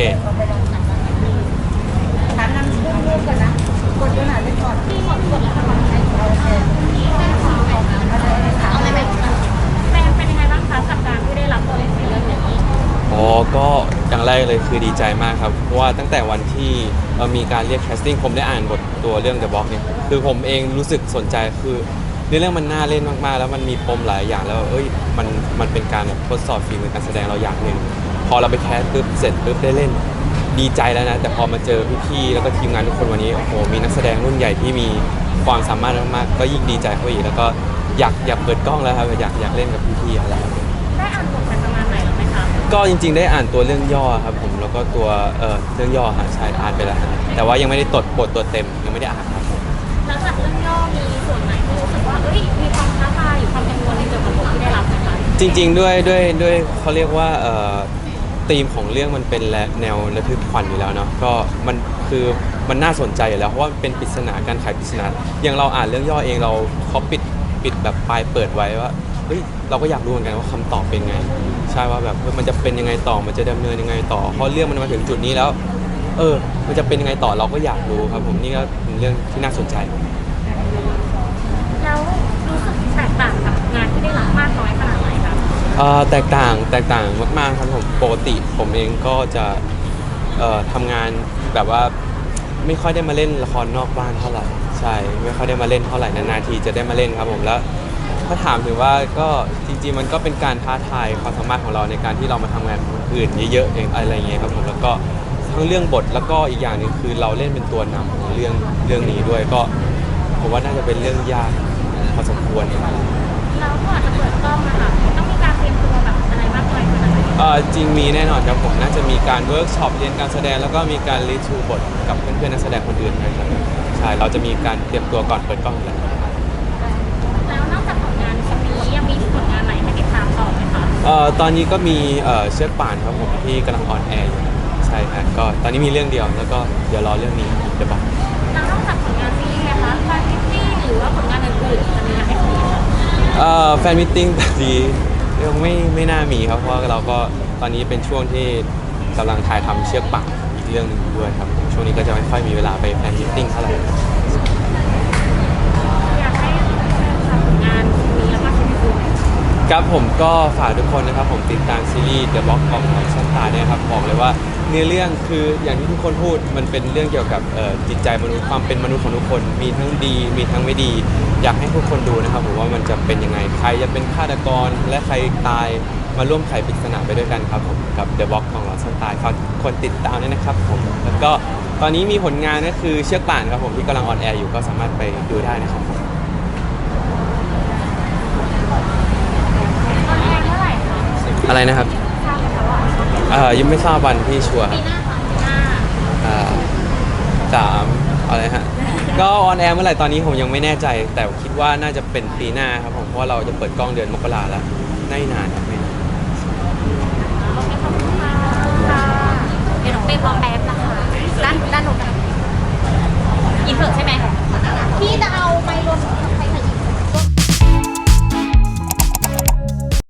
เคามนำชื่อลูกก่อนนะ กดดูหน่อยได้ก่อนที่กดกดแล้วค่ะโอเคเอาไหมไหมเป็นเป็นยังไงบ้างคะกับการที่ได้รับตัในเรื่องนี้อ๋อก็อย่างแรกเลยคือดีใจมากครับ เพราะว่าตั้งแต่วันที่มีการเรียกแคสติ้งผมได้อ่านบทตัวเรื่อง The Box เนี่ยคือผมเองรู้สึกสนใจคือเรื่องมันน่าเล่นมากๆ แล้วมันมีปมหลายอย่างแล้วเอ้ยมันมันเป็นการแบบทดสอบฝีมือการแสดงเราอย่างหนึ่ง พอเราไปแคสปุ๊บเสร็จปุ๊บได้เล่น ดีใจแล้วนะ แต่พอมาเจอพี่ๆแล้วก็ทีมงานทุกคนวันนี้โอ้โหมีนักแสดงรุ่นใหญ่ที่มีความสามารถมากๆก็ยิ่งดีใจเข้าไปอีกแล้วก็อยากอยากเปิดกล้องแล้วครับอยากอยากเล่นกับพี่ๆอะไรครับได้อ่านบทไปประมาณไหนแล้วไหมคะก็จริง ๆ ได้อ่านตัวเรื่องย่อครับผมแล้วก็ตัวเอ่อเรื่องย่อฮะใช่อ่านไปแล้วฮะแต่ว่ายังไม่ได้ตดบทตัวเต็มยังไม่ได้อ่านครับแล้วจากเรื่องย่อมีส่วนไหนที่รู้สึกว่าเอ้ยมีความท้าทายหรือความกังวลในเกี่ยวกับบทที่ได้รับไหมคะจริง ๆ ด้วยด้วยด้วยเขาเรียกว่าเอ่อ ธีมของเรื่องมันเป็นแนวระทึกขวัญอยู่แล้วเนาะก็มันคือมันน่าสนใจอยู่แล้วเพราะว่ามันเป็นปริศนาการไขปริศนาอย่างเราอ่านเรื่องย่อเองเราเขาปิดปิดแบบปลายเปิดไว้ว่าเฮ้ยเราก็อยากรู้เหมือนกันว่าคำตอบเป็นไง ใช่ว่าแบบมันจะเป็นยังไงต่อมันจะดำเนินยังไงต่อเพราะเรื่องมันมาถึงจุดนี้แล้ว เออ มันจะเป็นยังไงต่อเราก็อยากรู้ครับผมนี่ก็เป็นเรื่องที่น่าสนใจ เอ่อแตกต่างแตกต่างมากๆครับผมปกติผมเองก็จะเอ่อทำงานแบบว่าไม่ค่อยได้มาเล่นละครนอกบ้านเท่าไหร่ใช่ไม่ค่อยได้มาเล่นเท่าไหร่นานๆทีจะได้มาเล่นครับผมแล้ว ถ้าถามถึงว่าก็จริงๆมันก็เป็นการท้าทายความสามารถของเราในการที่เรามาทำงานคนอื่นเยอะๆเองอะไรอย่างเงี้ยครับผมแล้วก็ทั้งเรื่องบทแล้วก็อีกอย่างหนึ่งคือเราเล่นเป็นตัวนำของเรื่องเรื่องนี้ด้วยก็ผมว่าน่าจะเป็นเรื่องยากพอสมควรครับ จริงมีแน่นอนครับผมน่าจะมีการเวิร์กช็อปเรียนการแสดงแล้วก็มีการรีทูบทกับเพื่อนๆนักแสดงคนอื่นนะครับใช่เราจะมีการเตรียมตัวก่อนเปิดกล้องอยู่แล้ว แล้วนอกจากผลงานชิ้นนี้ยังมีผลงานไหนให้ติดตามต่อไหมคะเอ่อตอนนี้ก็มีเอ่อเชือกป่านครับผมที่กำลังออนแอร์อยู่ใช่ครับก็ตอนนี้มีเรื่องเดียวแล้วก็เดี๋ยวรอเรื่องนี้เดี๋ยวบอกแล้วนอกจากผลงานซีรีส์นะคะแฟนมิตติ้งหรือว่าผลงานอื่นๆจะมีงานให้คุยไหมคะเอ่อแฟนมิทติ้งตอนนี้ ยังไม่ไม่น่ามีครับเพราะเราก็ตอนนี้เป็นช่วงที่กำลังถ่ายทำเชือกป่านอีกเรื่องหนึงด้วยครับ ช่วงนี้ก็จะไม่ค่อยมีเวลาไปแฟนมิทติ้งเท่าไหร่ ครับผมก็ฝากทุกคนนะครับผมติดตามซีรีส์ The Box of Action Star เนี่ยครับบอกเลยว่าเนื้อเรื่องคืออย่างที่ทุกคนพูดมันเป็นเรื่องเกี่ยวกับจิตใจมนุษย์ความเป็นมนุษย์ของทุกคน มีทั้งดี มีทั้งไม่ดี อยากให้ทุกคนดูนะครับผมว่ามันจะเป็นยังไงใครจะเป็นฆาตกรและใครตายมาร่วมไขปริศนาไปด้วยกันครับผมกับ The Box ของเราสันตายฝากทุกคนติดตามด้วยนะครับผมแล้วก็ตอนนี้มีผลงานก็คือเชือกป่านครับผมที่กำลังออนแอร์อยู่ก็สามารถไปดูได้นะครับผม ตอนแรกเมื่อไหร่คะ อะไรนะครับทราบไหมคะว่าเอ่อยังไม่ทราบวันที่ชัวร์คปีรับหน้าค่ะปีหน้าอ่าสามอะไรฮะ ก็ออนแอร์เมื่อไหร่ตอนนี้ผมยังไม่แน่ใจ แต่คิดว่าน่าจะเป็นปีหน้าครับผมเพราะว่าเราจะเปิดกล้องเดือนมกราแล้วไม่นานครับ